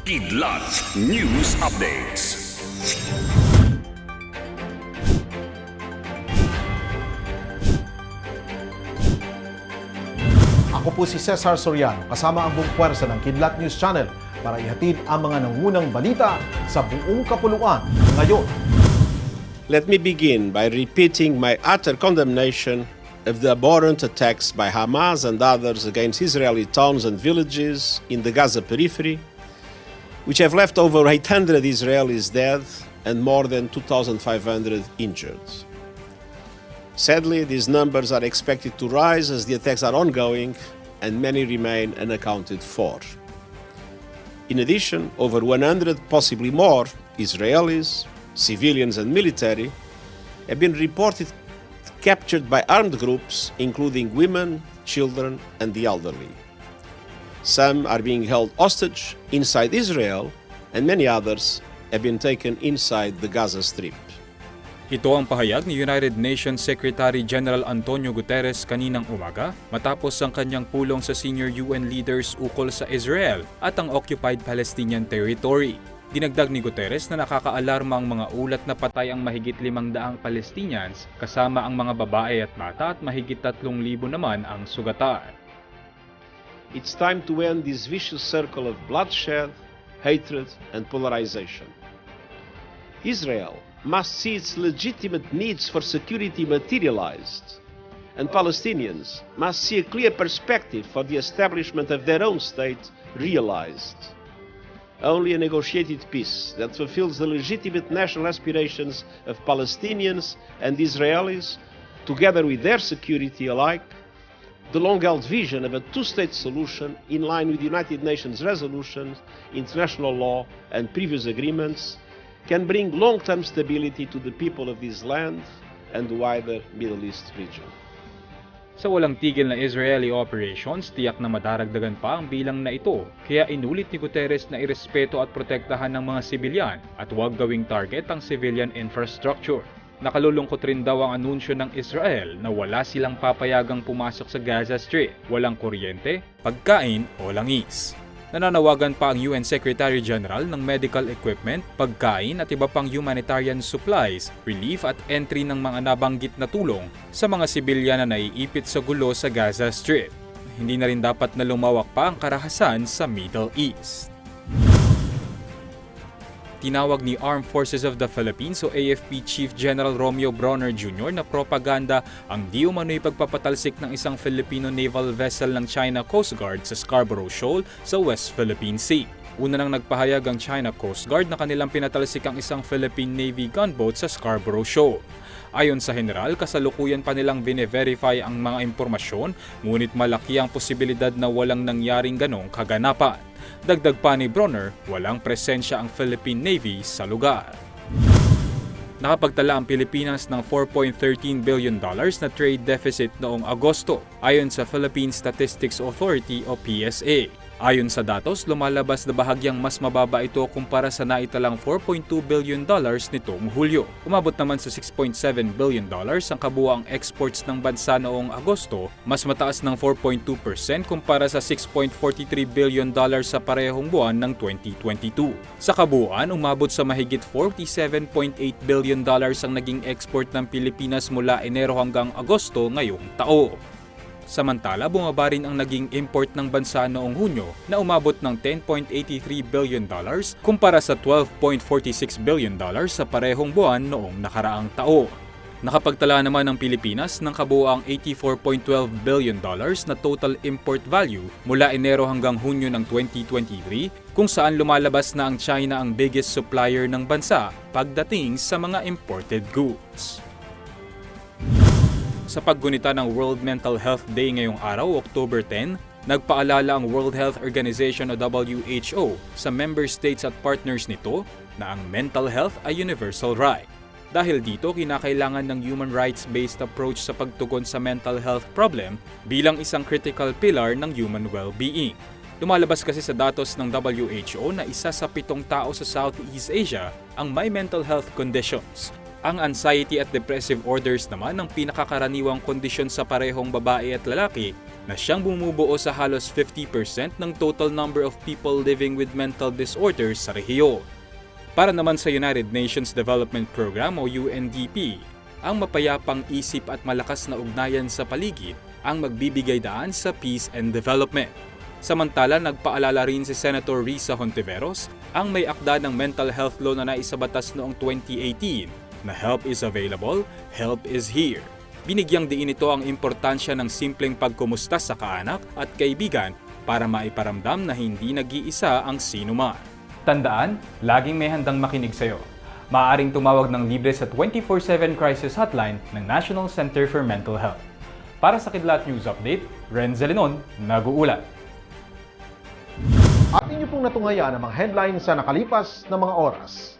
Kidlat News Updates. Ako po si Cesar Soriano, kasama ang buong puwersa ng Kidlat News Channel para ihatid ang mga nangunang balita sa buong kapuluan ngayon. Let me begin by repeating my utter condemnation of the abhorrent attacks by Hamas and others against Israeli towns and villages in the Gaza periphery, which have left over 800 Israelis dead and more than 2,500 injured. Sadly, these numbers are expected to rise as the attacks are ongoing and many remain unaccounted for. In addition, over 100, possibly more, Israelis, civilians, and military have been reported captured by armed groups, including women, children, and the elderly. Some are being held hostage inside Israel, and many others have been taken inside the Gaza Strip. Ito ang pahayag ni United Nations Secretary General Antonio Guterres kaninang umaga matapos ang kanyang pulong sa senior UN leaders ukol sa Israel at ang occupied Palestinian territory. Dinagdag ni Guterres na nakakaalarma ang mga ulat na patay ang mahigit limang daang Palestinians kasama ang mga babae at bata at mahigit tatlong libo naman ang sugatan. It's time to end this vicious circle of bloodshed, hatred, and polarization. Israel must see its legitimate needs for security materialized, and Palestinians must see a clear perspective for the establishment of their own state realized. Only a negotiated peace that fulfills the legitimate national aspirations of Palestinians and Israelis, together with their security alike, the long held vision of a two state solution in line with United Nations resolutions, international law, and previous agreements can bring long term stability to the people of this land and the wider Middle East region. Sa walang tigil na Israeli operations, tiyak na madaragdagan pa ang bilang na ito. Kaya inulit ni Guterres na irespeto at protektahan ng mga sibilyan at huwag gawing target ang civilian infrastructure. Nakalulungkot rin daw ang anunsyo ng Israel na wala silang papayagang pumasok sa Gaza Strip, walang kuryente, pagkain o langis. Nananawagan pa ang UN Secretary General ng medical equipment, pagkain at iba pang humanitarian supplies, relief at entry ng mga nabanggit na tulong sa mga sibilyan na naiipit sa gulo sa Gaza Strip. Hindi na rin dapat na lumawak pa ang karahasan sa Middle East. Tinawag ni Armed Forces of the Philippines o AFP Chief General Romeo Bronner Jr. na propaganda ang di umano'y pagpapatalsik ng isang Filipino naval vessel ng China Coast Guard sa Scarborough Shoal sa West Philippine Sea. Una nang nagpahayag ang China Coast Guard na kanilang pinatalsik ang isang Philippine Navy gunboat sa Scarborough Shoal. Ayon sa general, kasalukuyan pa nilang bine-verify ang mga impormasyon, ngunit malaki ang posibilidad na walang nangyaring ganong kaganapan. Dagdag pa ni Bronner, walang presensya ang Philippine Navy sa lugar. Nakapagtala ang Pilipinas ng 4.13 billion dollars na trade deficit noong Agosto ayon sa Philippine Statistics Authority o PSA. Ayon sa datos, lumalabas na bahagyang mas mababa ito kumpara sa naitalang 4.2 billion dollars nitong Hulyo. Umabot naman sa 6.7 billion dollars ang kabuang exports ng bansa noong Agosto, mas mataas ng 4.2% kumpara sa 6.43 billion dollars sa parehong buwan ng 2022. Sa kabuuan, umabot sa mahigit 47.8 billion dollars ang naging export ng Pilipinas mula Enero hanggang Agosto ngayong taon. Samantala, bumaba rin ang naging import ng bansa noong Hunyo na umabot ng 10.83 billion dollars kumpara sa 12.46 billion dollars sa parehong buwan noong nakaraang taon. Nakapagtala naman ng Pilipinas ng kabuoang 84.12 billion dollars na total import value mula Enero hanggang Hunyo ng 2023 kung saan lumalabas na ang China ang biggest supplier ng bansa pagdating sa mga imported goods. Sa paggunita ng World Mental Health Day ngayong araw, October 10, nagpaalala ang World Health Organization o WHO sa member states at partners nito na ang mental health ay universal right. Dahil dito, kinakailangan ng human rights-based approach sa pagtugon sa mental health problem bilang isang critical pillar ng human well-being. Lumalabas kasi sa datos ng WHO na isa sa pitong tao sa Southeast Asia ang may mental health conditions Ang anxiety at depressive orders naman ang pinakakaraniwang kondisyon sa parehong babae at lalaki na siyang bumubuo sa halos 50% ng total number of people living with mental disorders sa rehiyon. Para naman sa United Nations Development Program o UNDP, ang mapayapang isip at malakas na ugnayan sa paligid ang magbibigay daan sa peace and development. Samantala, nagpaalala rin si Senator Risa Hontiveros ang may akda ng mental health law na naisabatas noong 2018 na help is available, help is here. Binigyang diin ito ang importansya ng simpleng pagkumusta sa kaanak at kaibigan para maiparamdam na hindi nag-iisa ang sinuman. Tandaan, laging may handang makinig sa'yo. Maaaring tumawag ng libre sa 24-7 crisis hotline ng National Center for Mental Health. Para sa Kidlat News Update, Ren Zelenon, nag-uulat. At inyo pong natunghaya ang mga headlines sa nakalipas na mga oras